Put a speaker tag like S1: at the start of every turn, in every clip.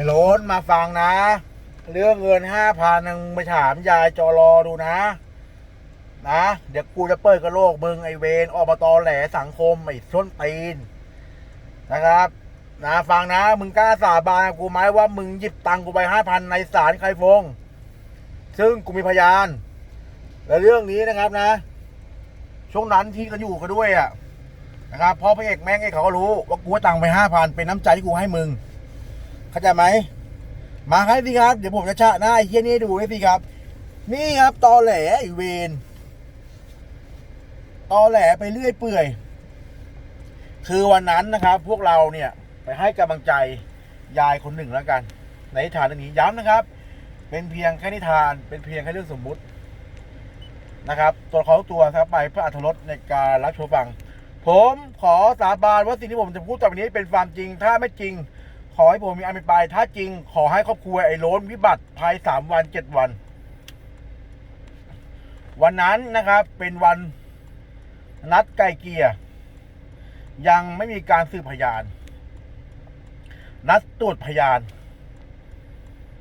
S1: อ้โรนมาฟังนะ เรื่องเงินห้าพันมึงไปถามยายจอรอดูนะ นะ เดี๋ยวกูจะเปิดกระโลกมึงไอเวนอบตอแหลสังคมไอ้ส้นตีนนะครับ นะฟังนะ มึงกล้าสาบานกูไหมว่ามึงหยิบตังกูไปห้าพันในศาลใครฟง ซึ่งกูมีพยาน และเรื่องนี้นะครับนะ ช่วงนั้นที่กันอยู่กันด้วยอะนะครับพราะพระเอกแม่งเอกเขาก็รู้ว่ากูให้ตังไปห้าพันเป็นน้ำใจที่กูให้มึง เข้าใจไหมมาให้สิครับ เดี๋ยวผมจะชะหน้าไอ้เฮียนี่ดูให้สิครับ นี่ครับตอแหลไอ้เวนตอแหลไปเรื่อยเปื่อย คือวันนั้นนะครับ พวกเราเนี่ยไปให้กำลังใจยายคนหนึ่งแล้วกัน ในนิทานเรื่องนี้ย้ำนะครับ เป็นเพียงแค่นิทานเป็นเพียงแค่เรื่องสมมุตินะครับ ตัวเขาตัวครับไปเพื่ออรรถรสในการรับชมฟัง ผมขอสาบานว่าสิ่งที่ผมจะพูดต่อไปนี้เป็นความจริงถ้าไม่จริง ขอให้ผมมีอันเป็นไปถ้าจริง ขอให้ครอบครัวไอ้โล้นวิบัติภายสามวันเจ็ดวัน วันนั้นนะครับ เป็นวันนัดไกลเกียร์ยังไม่มีการสืบพยาน นัดตรวจพยาน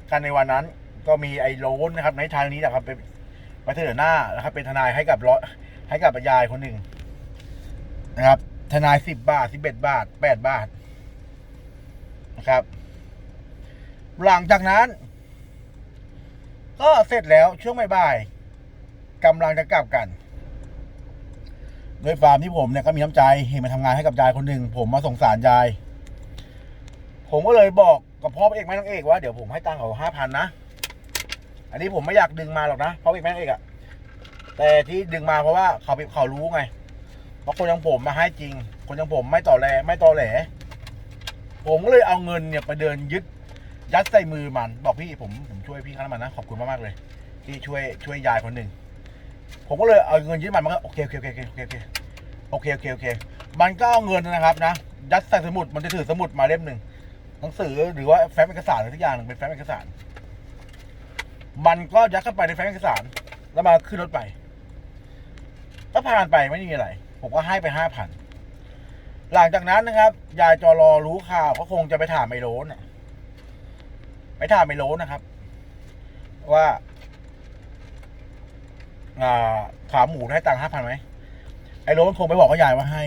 S1: กันในวันนั้น ก็มีไอ้โล้นนะครับ ในทางนี้นะครับไปไปเสนอหน้านะครับ เป็นทนายให้กับร้อยให้กับยายคนหนึ่งนะครับ ทนายสิบบาทสิบเอ็ดบาทแปดบาท นะครับ หลังจากนั้น ก็เสร็จแล้วช่วงบ่ายๆกำลังจะกลับกันด้วยความที่ผมเนี่ยก็มีน้ำใจเห็นมาทำงานให้กับยายคนหนึ่งผมมาสงสารยาย ผมก็เลยบอกกับพ่อเอกแม่นางเอกว่าเดี๋ยวผมให้ตังค์เขาห้าพันนะอันนี้ผมไม่อยากดึงมาหรอกนะพ่อเอกแม่นางเอกอะแต่ที่ดึงมาเพราะว่าเขาเขารู้ไงเพราะคนอย่างผมมาให้จริง คนอย่างผมไม่ต่อแหลไม่ต่อแหล ผมก็เลยเอาเงินเนี่ยไปเดินยึดยัดใส่มือมันบอกพี่ผมผมช่วยพี่ค่าน้ำมันนะขอบคุณมากๆเลย ที่ช่วยช่วยยายคนหนึ่งผมก็เลยเอาเงินยึดมันมันก็โอเคโอเคโอเคโอเคโอเคโอเคโอเคโอเค มันก็เอาเงินนะครับนะยัดใส่สมุดมันจะถือสมุดมาเล่มหนึ่งหนังสือหรือว่าแฟ้มเอกสารอะไรทุกอย่างหนึ่งเป็นแฟ้มเอกสาร มันก็ยัดเข้าไปในแฟ้มเอกสาร แล้วมาขึ้นรถไปก็ผ่านไปไม่มีอะไร ผมก็ให้ไปห้าพัน หลังจากนั้นนะครับ ยายจอรอรู้ข่าวก็คงจะไปถามไอโรนะไปถามไอโรนนะครับ ว่าขาหมูให้ตังค์ห้าพันไหมไอโรนคงไปบอกกับยายว่าให้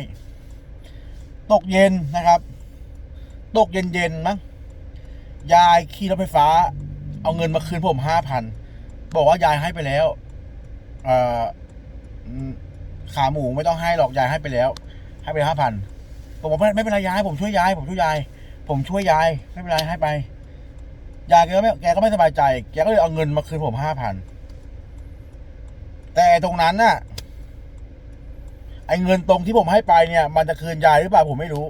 S1: ตกเย็นนะครับ ตกเย็นเย็นมั้งยายขี่รถไฟฟ้า เอาเงินมาคืนผมห้าพันบอกว่ายายให้ไปแล้วขาหมูไม่ต้องให้หรอกยายให้ไปแล้ว ให้ไปห้าพัน ผมบอกไม่ไม่เป็นไรยายผมช่วยยายผมช่วยยาย ผมช่วยยายไม่เป็นไรให้ไปยายแกก็ไม่แกก็ไม่สบายใจ แกก็เลยเอาเงินมาคืนผมห้าพันแต่ตรงนั้นน่ะไอ้เงินตรงที่ผมให้ไปเนี่ย มันจะคืนยายหรือเปล่าผมไม่รู้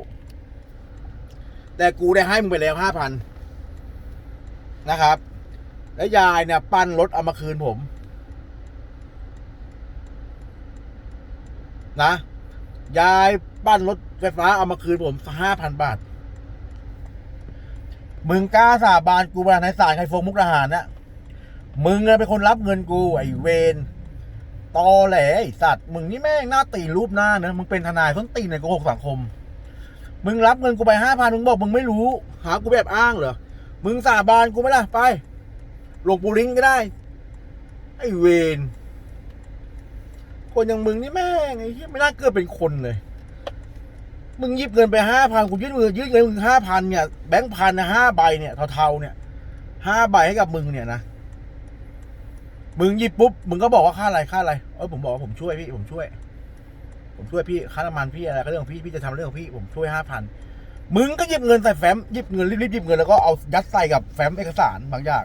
S1: แต่กูได้ให้มึงไปแล้วห้าพันนะครับ แล้วยายเนี่ย ปั้นรถเอามาคืนผม นะยาย ปั้นรถไฟฟ้าเอามาคืนผมห้าพันบาท มึงกล้าสาบานกูมาในศาลไคฟงมุกดาหารนะมึงเป็นคนรับเงินกู ไอเวนตอแหลไอสัตว์ มึงนี่แม่งหน้าตีรูปหน้าเนอะมึงเป็นทนายส้นตีนในโกหกสังคม มึงรับเงินกูไปห้าพันมึงบอกมึงไม่รู้ หากูแบบอ้างเหรอ มึงสาบานกูไหมล่ะไปหลวงปู่ลิงก็ได้ ไอเวนคนอย่างมึงนี่แม่งไอ้เหี้ยไม่น่าเกิดเป็นคนเลย มึงยิบเงินไปห้าพันกูยื่นมือยื่นเงินมึงห้าพันเนี่ยแบงค์พันนะห้าใบเนี่ยเทาๆเนี่ยห้าใบให้กับมึงเนี่ยนะมึงยิบปุ๊บมึงก็บอกว่าค่าอะไรค่าอะไรเออผมบอกว่าผมช่วยพี่ผมช่วย ผมช่วยพี่ค่าน้ำมันพี่อะไรก็เรื่องของพี่พี่จะทำเรื่องของพี่ผมช่วยห้าพันมึงก็หยิบเงินใส่แฟ้มหยิบเงินรีบๆหยิบเงินแล้วก็เอายัดใส่กับแฟ้มเอกสารบางอย่าง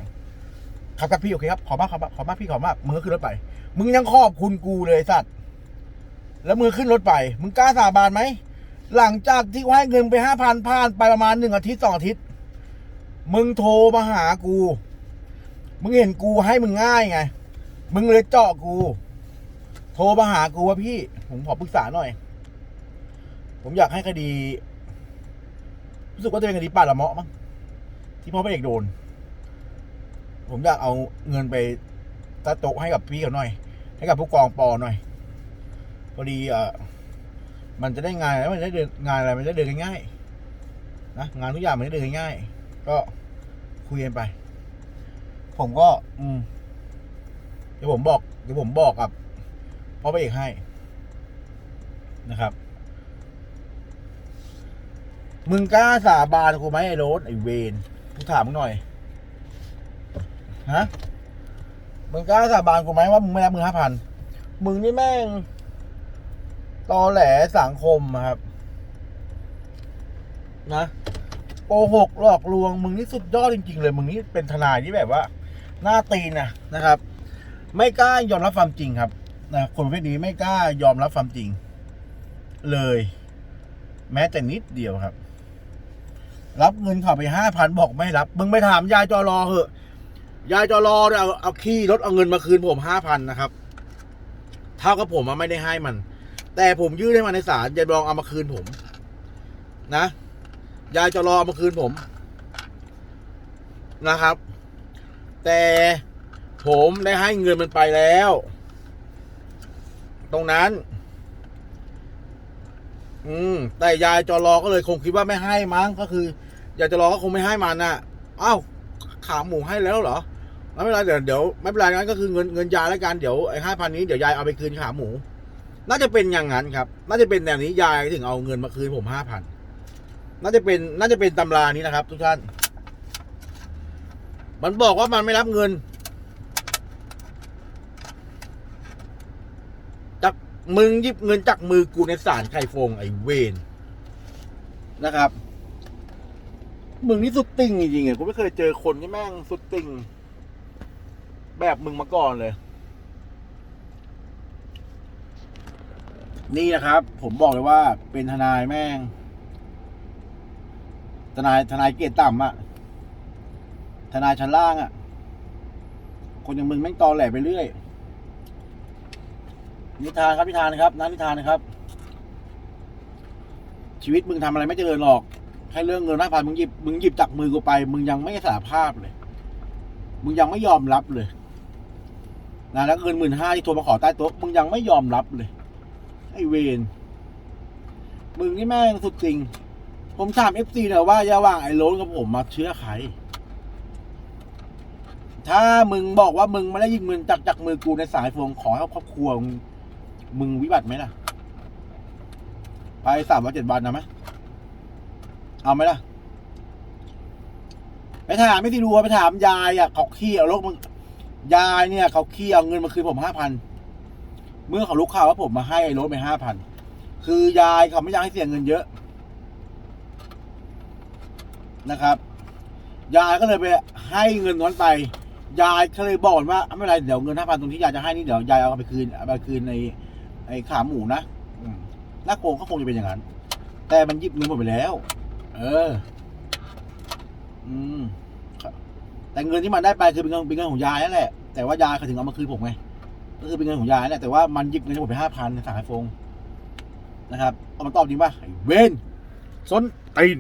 S1: ครับครับพี่โอเคครับขอบมากขอบมากขอบมากพี่ขอบมากมึงก็ขึ้นรถไป มึงยังขอบคุณกูเลยสัตว์แล้วมึงขึ้นรถไป มึงกล้าสาบานไหม หลังจากที่กูให้เงินไปห้าพันผ่านไปประมาณหนึ่งอาทิตย์สองอาทิตย์ มึงโทรมาหากู มึงเห็นกูให้มึงง่ายไง มึงเลยเจาะกู โทรมาหากูว่าพี่ ผมขอปรึกษาหน่อย ผมอยากให้คดี รู้สึกว่าจะเป็นคดีป่าละเมาะมั้งที่พ่อพระเอกโดน ผมอยากเอาเงินไปตะโตะให้กับพี่เขาหน่อย ให้กับผู้กองปอหน่อยพอดีเอ่อ มันจะได้งานแล้วมันจะได้เดินงานอะไรมันจะได้เดินง่ายๆนะงานทุกอย่างมันจะเดินง่ายก็คุยกันไป ผมก็ อืมเดี๋ยวผมบอกเดี๋ยวผมบอกกับพ่อพระเอกให้นะครับ มึงกล้าสาบานกูไหมไอ้โรสไอ้เวนกูถามมึงหน่อยฮะมึงกล้าสาบานกูไหมว่ามึงไม่รับมึงห้าพันมึงนี่แม่ง ตอแหลสังคมครับ นะโกหกหลอกลวงมึงนี่สุดยอดจริง ๆ เลย มึงนี่เป็นทนายที่แบบว่าหน้าตีนนะนะครับ ไม่กล้ายอมรับความจริงครับนะคนประเภทนี้ไม่กล้ายอมรับความจริง เลย แม้แต่นิดเดียวครับ รับเงินเขาไปห้าพันบอกไม่รับ มึงไปถามยายจอรอเหอะยายจอรอเนี่ยเอาเอาขี้รถเอาเงินมาคืนผมห้าพันนะครับ เท่ากับผมไม่ได้ให้มัน แต่ผมยื่นให้มันในศาลยายรองเอามาคืนผม นะยายจอรอเอามาคืนผม นะครับ แต่ผมได้ให้เงินมันไปแล้ว ตรงนั้น อืม แต่ยายจอรอก็เลยคงคิดว่าไม่ให้มั้งก็คือยายจอรอก็คงไม่ให้มันน่ะอ้าวขาหมูให้แล้วเหรอไม่เป็นไรเดี๋ยวเดี๋ยวไม่เป็นไรงั้นก็คือเงินเงินยายแล้วกันเดี๋ยวไอ้ห้าพันนี้เดี๋ยวยายเอาไปคืนขาหมู น่าจะเป็นอย่างนั้นครับ น่าจะเป็นแนวนี้ยายถึงเอาเงินมาคืนผมห้าพันน่าจะเป็นน่าจะเป็นตำรานี้นะครับ ทุกท่าน มันบอกว่ามันไม่รับเงิน จากมึงยิบเงินจากมือกูในศาลไข่ฟงไอ้เวนนะครับ มึงนี่สุดติ่งจริงๆอะกูไม่เคยเจอคนที่แม่งสุดติ่ง แบบมึงมาก่อนเลย นี่นะครับ ผมบอกเลยว่าเป็นทนายแม่ง ทนายทนายเกียรติต่ำอะทนายชั้นล่างอะคนอย่างมึงแม่งตอแหลไปเรื่อย นิทานครับนิทานนะครับนันิทานนะครับ ชีวิตมึงทำอะไรไม่เจริญหรอกแค่เรื่องเงินห้าพันมึงหยิบมึงหยิบจากมือกูไป มึงยังไม่สารภาพเลย มึงยังไม่ยอมรับเลยนะแล้วเงินหมื่นห้าที่โทรมาขอใต้โต๊ะมึงยังไม่ยอมรับเลย ไอเวนมึงนี่แม่งสุดจริง ผมถามเอฟซีหน่อยว่าระหว่างไอ้โรนกับผมมาเชื่อใคร ถ้ามึงบอกว่ามึงไม่ได้ยิงมือจากจากมือกูในสายฟงขอให้ครอบครัวมึงวิบัติไหมล่ะ ไปสามวันเจ็ดวันนะไหมเอาไหมล่ะ ไปถามไม่สิดูไปถามยายอะเขาขี้เอารถมึงยายเนี่ยเขาขี้เอาเงินมาคืนผมห้าพัน เมื่อเขารู้ข่าวว่าผมมาให้ไอ้รถไปห้าพันคือยายเขาไม่อยากให้เสียเงินเยอะนะครับ ยายก็เลยไปให้เงินนั้นไป ยายก็เลยบอกว่าไม่เป็นไรเดี๋ยวเงินห้าพันตรงที่ยายจะให้นี่เดี๋ยวยายเอาไปคืนเอาไปคืนในไอ้ขาหมูนะน่าโกงก็คงจะเป็นอย่างนั้น แต่มันยิบเงินผมดไปแล้ว เออ อืมแต่เงินที่มันได้ไปคือเป็นเงินเป็นเงินของยายนั่นแหละ แต่ว่ายายเขาถึงเอามาคืนผมไง ก็คือเป็นเงินของยายนั่นแหละแต่ว่ามันหยิบเงินผมไปห้าพันในสายไอโฟงนะครับ เอามาตอบดีป่ะไอ้เวนซนตีน